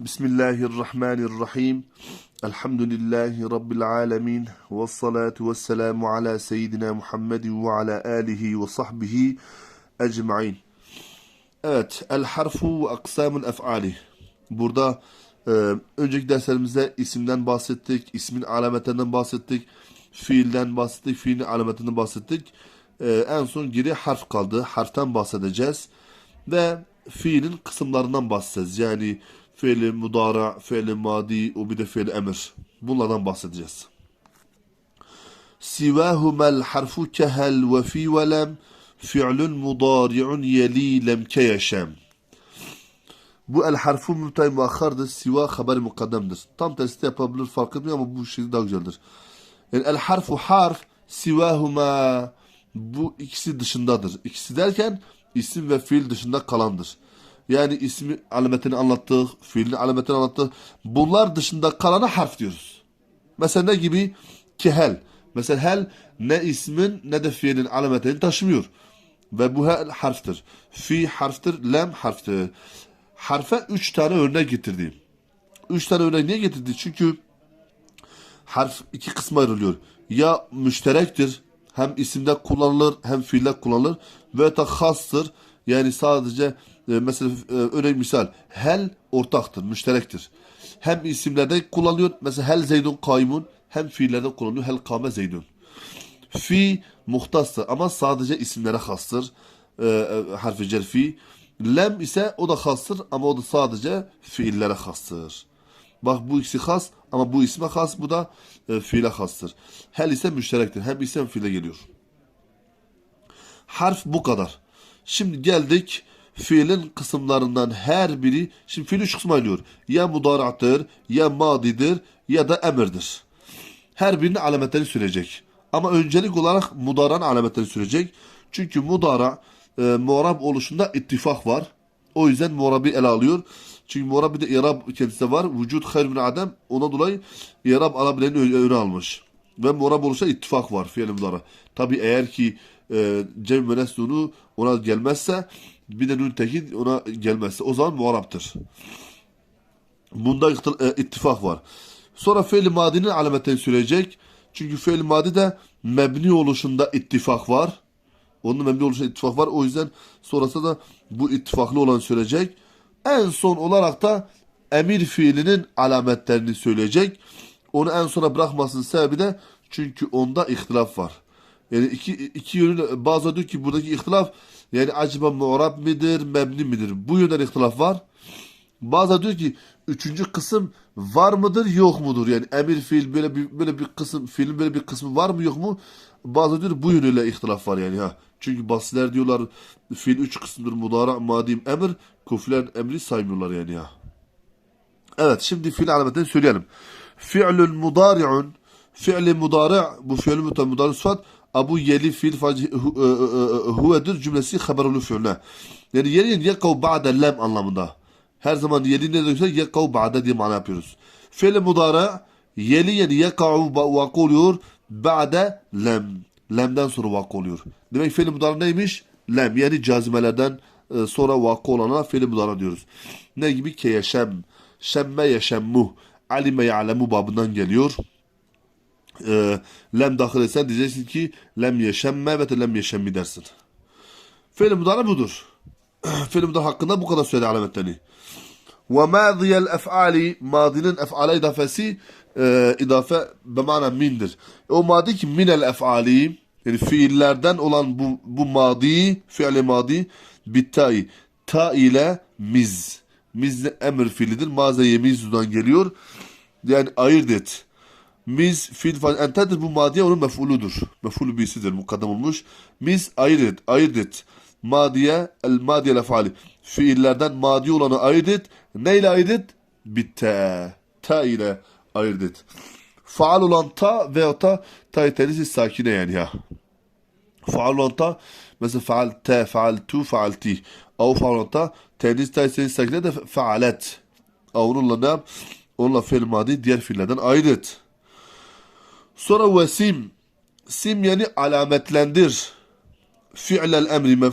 Bismillahirrahmanirrahim. Elhamdülillahi Rabbil alemin. Ve salatu ve selamu ala seyyidina Muhammedin ve ala alihi ve sahbihi ecma'in. Evet, el harfu ve aksamul ef'ali. Burada e, önceki derslerimizde isimden bahsettik, ismin alametlerinden bahsettik, fiilden bahsettik, fiilin alametinden bahsettik. E, en son geri harf kaldı. Harften bahsedeceğiz. Ve fiilin kısımlarından bahsedeceğiz. Yani fiili mudara, fiili madi, o bir de fiili emir. Bunlardan bahsedeceğiz. Sivâhumel harfu kehel ve fî ve lem fi'lun mudari'un yelî lemke yeşem. Bu el harfu mümtay muakkardır. Siva haber mukaddemdir. Tam tersi yapabilir fark etmiyor ama bu şekilde daha güzeldir. Yani el harfu harf sivahuma bu ikisi dışındadır. İkisi derken isim ve fiil dışında kalandır. Yani ismi alametini anlattık, fiilin alametini anlattık. Bunlar dışında kalana harf diyoruz. Mesela ne gibi? Kehel. Mesela hel ne ismin ne de fiilin alametini taşımıyor. Ve bu hel harftir. Fi harftir, lem harftir. Harfe üç tane örnek getirdi. Üç tane örnek niye getirdi? Çünkü harf iki kısma ayrılıyor. Ya müşterektir, hem isimde kullanılır hem fiilde kullanılır. Ve da hastır. Yani sadece e, mesela e, örnek misal hel ortaktır, müşterektir. Hem isimlerde kullanılıyor. Mesela hel zeydun kaymun hem fiillerde kullanılıyor. Hel kame zeydun. Fi muhtastır ama sadece isimlere hastır. E, e, harfi cer fi. Lem ise o da hastır ama o da sadece fiillere hastır. Bak bu ikisi has ama bu isme has bu da e, fiile hastır. Hel ise müşterektir. Hem isim fiile geliyor. Harf bu kadar. Şimdi geldik fiilin kısımlarından her biri. Şimdi fiil üç kısma ayrılıyor. Ya mudarattır, ya madidir ya da emirdir. Her birinin alametlerini sürecek. Ama öncelik olarak mudaran alametlerini sürecek. Çünkü mudara e, muarab oluşunda ittifak var. O yüzden muarabı ele alıyor. Çünkü muarab bir de irab kendisinde var. Vücut hayr min adem. Ona dolayı irab alabileni öne, almış. Ve muarab oluşa ittifak var fiil mudara. Tabi eğer ki e, cem ve ona gelmezse bir de nun tekid ona gelmezse o zaman muaraptır. Bunda e, ittifak var. Sonra fiil madinin alametlerini sürecek. Çünkü fiil madi de mebni oluşunda ittifak var. Onun mebni oluşunda ittifak var. O yüzden sonrasında da bu ittifaklı olan sürecek. En son olarak da emir fiilinin alametlerini söyleyecek. Onu en sona bırakmasının sebebi de çünkü onda ihtilaf var. Yani iki, iki yönü bazı diyor ki buradaki ihtilaf yani acaba mu'rab midir, mebni midir? Bu yönden ihtilaf var. Bazı diyor ki üçüncü kısım var mıdır, yok mudur? Yani emir fiil böyle bir böyle bir kısım, fiilin böyle bir kısmı var mı, yok mu? Bazı diyor bu yönüyle ihtilaf var yani ha. Çünkü basitler diyorlar fiil üç kısımdır mudara, madim, emir, kuflen emri saymıyorlar yani ya. Evet şimdi fiil alametini söyleyelim. Fi'lun mudari'un fi'li mudari' bu fi'li mudari sıfat Abu yeli fiil huvedir cümlesi haberulü fi'le. Yani yeli yekav ba'de lem anlamında. Her zaman yeli ne diyorsa yekav ba'de diye mana yapıyoruz. Fiil mudara yeli yani yekav vakı oluyor ba'de lem. Lemden sonra vakı oluyor. Demek fiil mudara neymiş? Lem yani cazimelerden sonra vakı olana fiil mudara diyoruz. Ne gibi? Keyeşem. Şemme yeşemmuh. Alime ya'lemu babından geliyor e, lem dahil etsen diyeceksin ki lem yeşemme ve lem yeşemmi dersin. Fiil mudara budur. Fiil mudara hakkında bu kadar söyle alametlerini. Ve madiyel ef'ali madinin ef'ale idafesi e, idafe bemana mindir. O madi ki minel ef'ali yani fiillerden olan bu, bu madi fiili madi bittai ta ile miz. Miz emir fiilidir. Maze yemizdudan geliyor. Yani ayırt et. Fiil fail entedir bu madiye onun mef'uludur. Mef'ulü birisidir. Mukaddem olmuş. Miz ayırt et. Ayırt et. Madiye el madiye lefali. Fiillerden madi olanı ayırt. Neyle ayırt? Bitte. Ta ile ayırt. Faal olan ta veya ta ta tenisi sakine yani ya. Faal olan ta mesela faal te, faal tu, faal ti. Av faal olan ta tenis ta tenisi sakine de faalet. Onunla ne yap? Onunla fiil madi diğer fiillerden ayırt. Sonra ve sim. Sim yani alametlendir. Fi'lel emri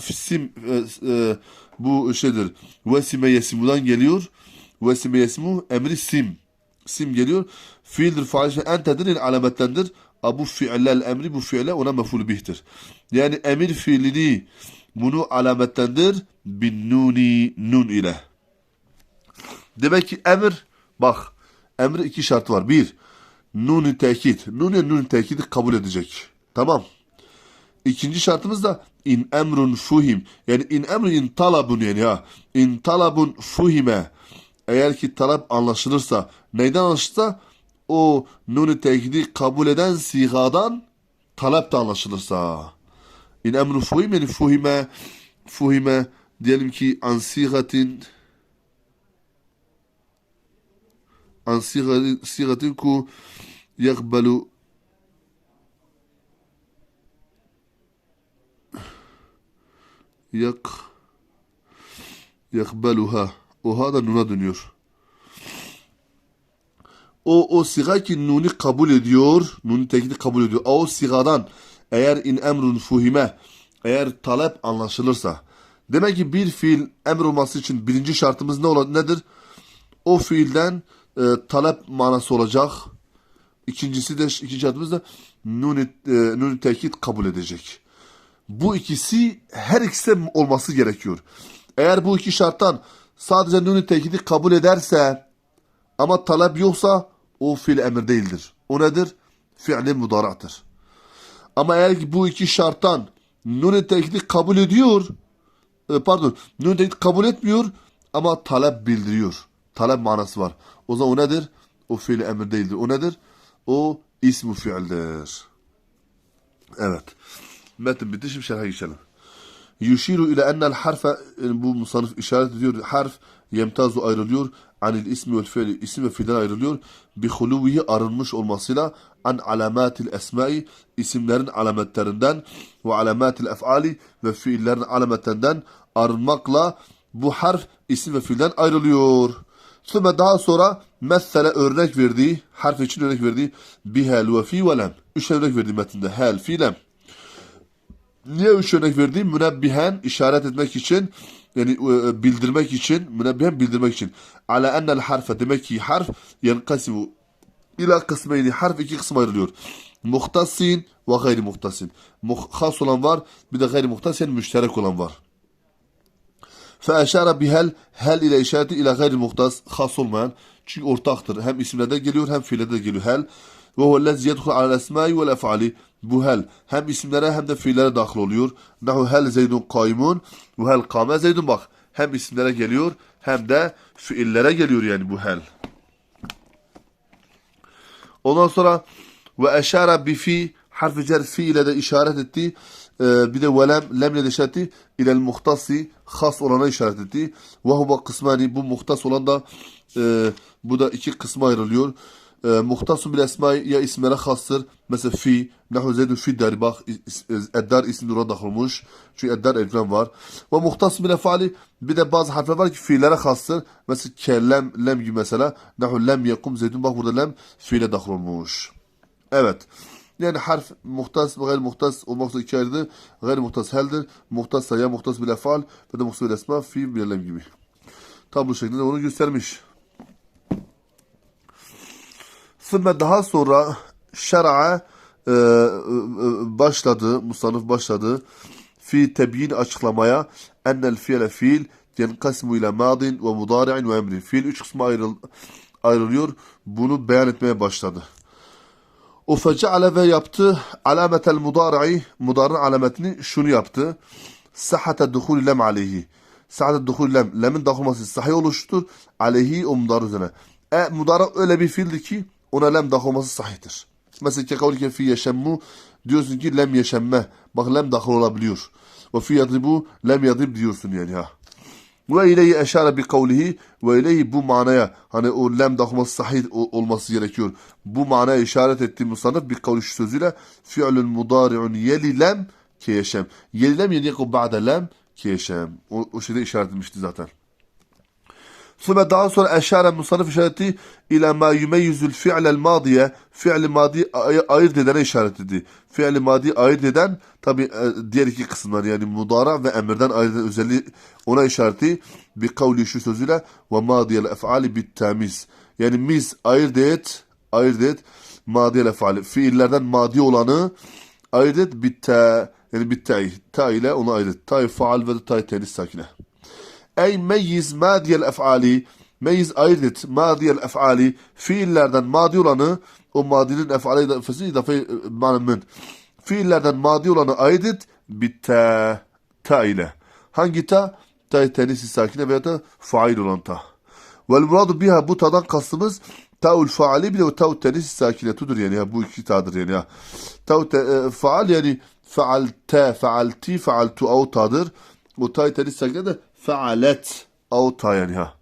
sim e, e, bu şeydir. Vesime yesimudan geliyor. Ve sime yesmu emri sim. Sim geliyor. Fiildir, fail, entedir yani alametlendir. A bu fiiller emri bu fiile ona meful bihtir. Yani emir fiilini bunu alametlendir bin nuni nun ile. Demek ki emir bak emir iki şartı var. Bir nun-i tekit. Nun-i nun tekidi kabul edecek. Tamam. İkinci şartımız da in emrun fuhim. Yani in emrun in talabun yani ha. In talabun fuhime. Eğer ki talep anlaşılırsa, neyden anlaşılırsa o nun-i tekidi kabul eden sigadan talep de anlaşılırsa. In emrun fuhim yani fuhime fuhime diyelim ki an an sigatin, sigatin ku yakbalu yak yakbaluha o ha da nuna dönüyor. O o siga ki nuni kabul ediyor, nuni tekidi kabul ediyor. O sigadan eğer in emrun fuhime eğer talep anlaşılırsa demek ki bir fiil emr olması için birinci şartımız ne olur nedir? O fiilden e, talep manası olacak. İkincisi de ikinci şartımız da nuni, e, tekit kabul edecek. Bu ikisi her ikisi olması gerekiyor. Eğer bu iki şarttan sadece nuni tekidi kabul ederse ama talep yoksa o fiil emir değildir. O nedir? Fiili mudarattır. Ama eğer ki bu iki şarttan nuni tekidi kabul ediyor, e, pardon, nuni tekidi kabul etmiyor ama talep bildiriyor. Talep manası var. O zaman o nedir? O fiil emir değildir. O nedir? O ismu fiildir. Evet. Metin bitti. Şimdi şerhe geçelim. Yuşiru ile ennel harfe bu musanıf işaret ediyor. Harf yemtazu ayrılıyor. Anil ismi vel fiili isim ve fiilden ayrılıyor. Bi huluvihi arınmış olmasıyla an alamatil esmai isimlerin alametlerinden ve alamatil efali ve fiillerin alametlerinden arınmakla bu harf isim ve fiilden ayrılıyor. Sonra daha sonra mesela örnek verdiği, harf için örnek verdiği bihel ve fi ve lem. Üç örnek verdiği metinde hel, fi, lem. Niye üç örnek verdiğim? Münebbihen işaret etmek için yani e, bildirmek için münebbihen bildirmek için. Ala ennel harfe demek ki harf yenkasimu ila kısmeyni harf iki kısma ayrılıyor. Muhtasin ve gayri muhtasin. Muhtas olan var bir de gayri muhtas yani müşterek olan var. Feeşara bihel hel ile işareti ile gayri muhtas has olmayan çünkü ortaktır. Hem isimlerde geliyor hem fiillerde geliyor hel. Ve huvellezi yedhul alel esmai vel efali. Bu hel hem isimlere hem de fiillere dahil oluyor. Nahu hel zeydun kaymun bu hel kame zeydun bak. Hem isimlere geliyor hem de fiillere geliyor yani bu hel. Ondan sonra ve eşara bi fi harfi cer fi ile de işaret etti. Ee, bir de velem lem ile de işaret etti. İlel muhtasi has olana işaret etti. Ve kısmani bu muhtas olan da e, bu da iki kısma ayrılıyor. E, muhtasun bil esmai ya isimlere hastır. Mesela fi, nahu zeydun fi dari bak eddar ismi dura dahil olmuş. Çünkü eddar elflen var. Ve muhtasun bil efali bir de bazı harfler var ki fiillere hastır. Mesela kellem, lem gibi mesela. Nahu lem yekum zeydun bak burada lem fiile dahil olmuş. Evet. Yani harf muhtas ve gayr muhtas olmak üzere iki ayrıdır. Gayr muhtas heldir. Muhtassa ya muhtas bil efal ve de muhtas bil esma fi bil lem gibi. Tablo şeklinde onu göstermiş. Sonra daha sonra şer'a e, e, başladı, musanıf başladı. Fi tebyin açıklamaya ennel fiile fiil yenkasmu ile madin ve mudari'in ve emri. Fiil üç kısma ayrıl, ayrılıyor. Bunu beyan etmeye başladı. O feceale ve yaptı alametel mudari'i mudarın alametini şunu yaptı. Sahate duhul lem aleyhi. Sahate duhul lem. Lemin dahil olması sahih oluştur. Aleyhi o mudar üzerine. E mudara öyle bir fiildir ki ona lem dahil olması sahihtir. Mesela ki kavlike fi yeşemmu diyorsun ki lem yeşemme. Bak lem dahil olabiliyor. Ve fi yadribu lem yadrib diyorsun yani ha. Ve ileyhi eşare bi ve ileyhi bu manaya hani o lem dahılması sahih olması gerekiyor. Bu manaya işaret ettiği musannif bir kavli şu sözüyle fi'lun mudari'un yeli lem ki yeşem. Yeli lem yeni yakub ba'de lem ki yeşem. O, o şeyde işaret edilmişti zaten. Sonra daha sonra eşare musannif işareti ile ma yumeyyizul fi'lel madiye fi'li madi ay- ayırt edene işaret etti. Fi'li madi ayırt eden tabi diğer iki kısımlar yani mudara ve emirden ayırt eden özelliği ona işareti bir kavli şu sözüyle ve madiyel ef'ali bit tamiz. Yani mis ayırt et ayırt et madiyel ef'ali fiillerden madi olanı ayırt et bit ta yani bit ta ile onu ayırt et. Ta'i faal ve ta'i tenis sakine. Ey meyyiz madiyel ef'ali Meyiz ayırt et madiyel ef'ali fiillerden madi olanı o madinin ef'ali idafesi idafe manımın fiillerden madi olanı ayırt et bir ta ile. Hangi ta? Ta tenisi sakine veya da fail olan ta. Vel muradu biha bu tadan kastımız ta'ul faali bile o ta'ul tenisi sakinetudur yani ya bu iki ta'dır yani ya. Ta'ul te, e, faal yani faalte faalti faaltu av ta'dır. O ta tenisi sakine de faalet av ta yani ha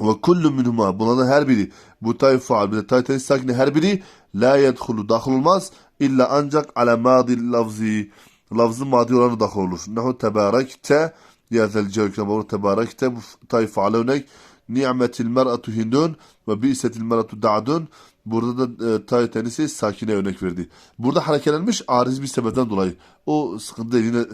ve kullu minhuma bunların her biri bu tay faal bir de tay tenis sakini her biri la yedhulu dahil olmaz illa ancak ala madi lafzi lafzı madi olanı dahil olur. Nehu tebarekte ya zel cevk bu tebarekte bu tay faal örnek ni'metil mer'atu hindun ve bi'setil mer'atu da'dun Burada da e, tay tenisi sakine örnek verdi. Burada harekelenmiş ariz bir sebepten dolayı. O sıkıntı değil. Yine,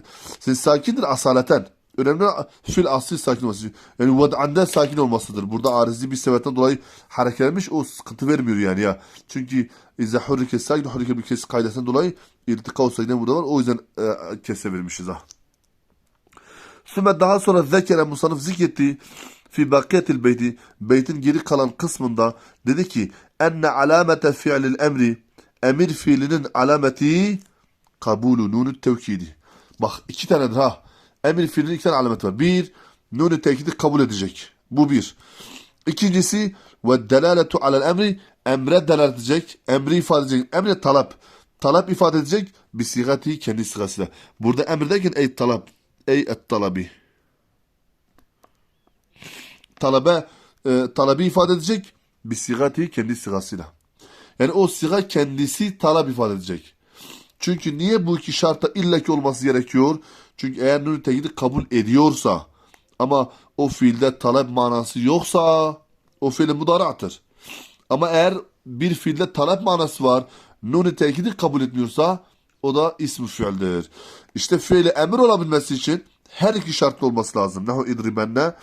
sen sakindir asaleten. Önemli fil asli sakin olması. Yani vad'anda sakin olmasıdır. Burada arizi bir sebepten dolayı hareketlenmiş o sıkıntı vermiyor yani ya. Çünkü izâ hurrike sakin hurrike bir kes kaydesinden dolayı iltika o sakine burada var. O yüzden e, kese vermişiz ha. Sümme daha sonra zekere musanıf zikretti fi bakiyetil beyti beytin geri kalan kısmında dedi ki enne alamete fi'lil emri emir fiilinin alameti kabulü nunu tevkidi. Bak iki tanedir ha. Emir fiilinin iki tane alamet var. Bir, nunu tekidi kabul edecek. Bu bir. İkincisi ve delaletu alel emri emre delalet edecek. Emri ifade edecek. Emre talep. Talep ifade edecek. Bir sigati kendi sigasıyla. Burada emir derken ey talep. Ey et talabi. Talebe e, talebi ifade edecek. Bir sigati kendi sigasıyla. Yani o siga kendisi talep ifade edecek. Çünkü niye bu iki şartta illaki olması gerekiyor? Çünkü eğer nün tekidi kabul ediyorsa ama o fiilde talep manası yoksa o fiil mudarattır. Ama eğer bir fiilde talep manası var nün tekidi kabul etmiyorsa o da ismi fiildir. İşte fiili emir olabilmesi için her iki şartlı olması lazım. Nehu idribenne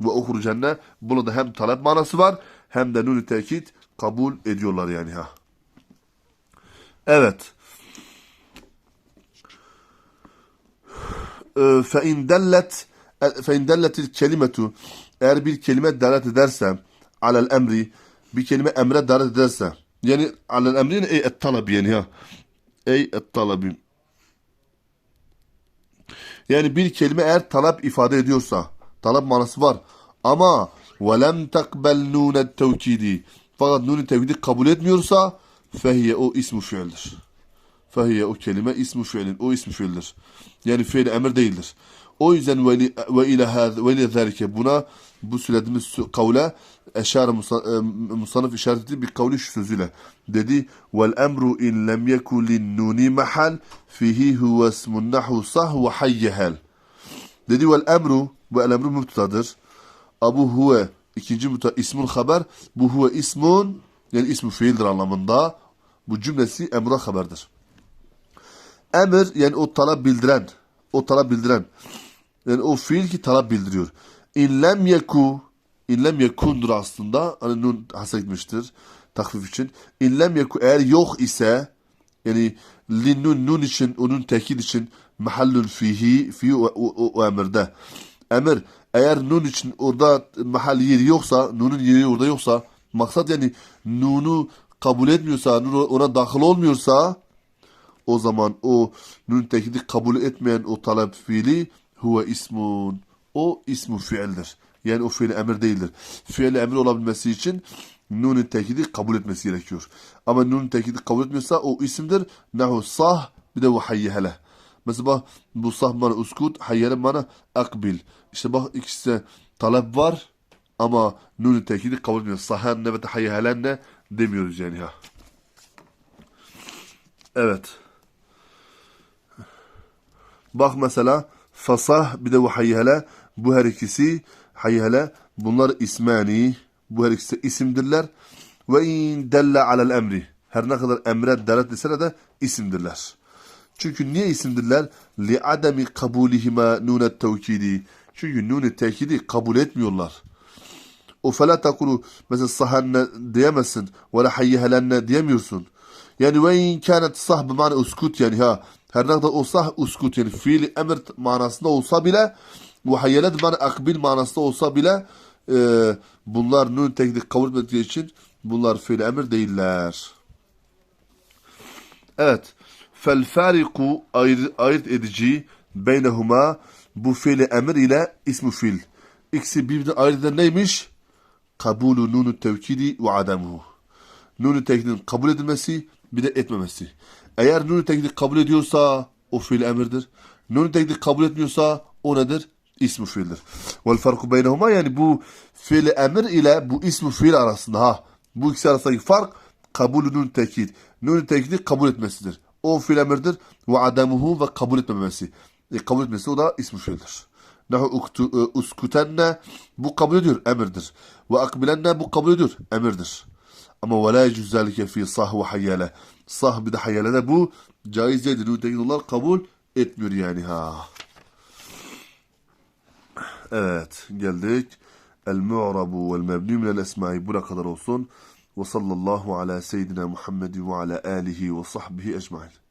ve uhrucenne. Bunda hem talep manası var hem de nün tekit kabul ediyorlar yani ha. Evet. فَاِنْ دَلَّتْ فَاِنْ دَلَّتِ الْكَلِمَةُ Eğer bir kelime dalet ederse alel emri bir kelime emre dalet ederse yani alel emri ey et talabi yani ha ey et talabi yani bir kelime eğer talep ifade ediyorsa talep manası var ama velem takbel nunet tevkidi fakat nunu tevkidi kabul etmiyorsa fehiye o ismu fiildir. Fehiye o kelime ismu fiilin. O ismu fiildir. Yani fiil emir değildir. O yüzden ve ve ile ve ile zâlike buna bu söylediğimiz kavle eşare musanif işaret etti bir kavli şu sözüyle. Dedi vel emru in lem yeku lin nuni mahal fihi huve ismun nahu sah ve hayyehel. Dedi vel emru bu el emru mübtedadır. Abu huve ikinci müta ismun haber bu huve ismun yani ismu fiildir anlamında. Bu cümlesi emra haberdir. Emir yani o talep bildiren, o talep bildiren. Yani o fiil ki talep bildiriyor. İnlem yeku, inlem yekundur aslında. Hani nun hasa gitmiştir takfif için. İnlem yeku eğer yok ise yani li nun için, onun tekid için mahallun fihi, fi o, o, o emirde. Emir eğer nun için orada mahal yeri yoksa, nunun yeri orada yoksa, maksat yani nunu kabul etmiyorsa, nun ona dahil olmuyorsa, o zaman o nun tekidi kabul etmeyen o talep fiili huve ismun. O ismu fiildir. Yani o fiil emir değildir. Fiil emir olabilmesi için nunun tekidi kabul etmesi gerekiyor. Ama nunun tekidi kabul etmiyorsa o isimdir. Nehu sah bir de bu hayyehele. Mesela bu sah bana uskut, hayyele bana akbil. İşte bak ikisi talep var ama nunun tekidi kabul etmiyor. Sahen ne ve hayyehelen ne demiyoruz yani ha. Evet. Bak mesela fasah bir de bu hayyhele bu her ikisi hayyhele Bunlar ismani. Bu her ikisi isimdirler. Ve in delle alel emri. Her ne kadar emre delalet etse de isimdirler. Çünkü niye isimdirler? Li ademi kabulihima nunet tevkidi. Çünkü nunet tekidi kabul etmiyorlar. O fela takulu mesela sahenne diyemezsin. Ve la hayyehellenne diyemiyorsun. Yani ve in kânet sah bimane uskut yani ha. Her ne kadar o sah uskut yani fiil emir manasında olsa bile ve hayyelet bimane akbil manasında olsa bile e, bunlar nun teknik kabul etmediği için bunlar fiil emir değiller. Evet. Fel fariku ayır, ayırt edici beynehuma bu fiili emir ile ismu fiil. İkisi birbirinden ayırt eden neymiş? Kabulu nunu tevkidi ve adamuhu. Nunu tekniğin kabul edilmesi bir de etmemesi. Eğer nunu teknik kabul ediyorsa o fiil emirdir. Nunu teknik kabul etmiyorsa o nedir? İsmu fiildir. Vel farku beynehuma yani bu fiil emir ile bu ismu fiil arasında ha. Bu ikisi arasındaki fark kabulü nun tekid. Nun tekidi kabul etmesidir. O fiil emirdir. Ve adamuhu ve kabul etmemesi. E, kabul etmesi o da ismu fiildir. Uktu, e, uskutenne bu kabul ediyor emirdir. Ve akbilenne bu kabul ediyor emirdir. Ama ve la yecüz zâlike fî sah. Sah bir de hayyalede bu caiz değildir. Onlar kabul etmiyor yani ha. Evet geldik. El mu'rabu vel mebni minel esmai buna kadar olsun. Ve sallallahu ala seyyidina Muhammed ve ala alihi ve sahbihi ecmain.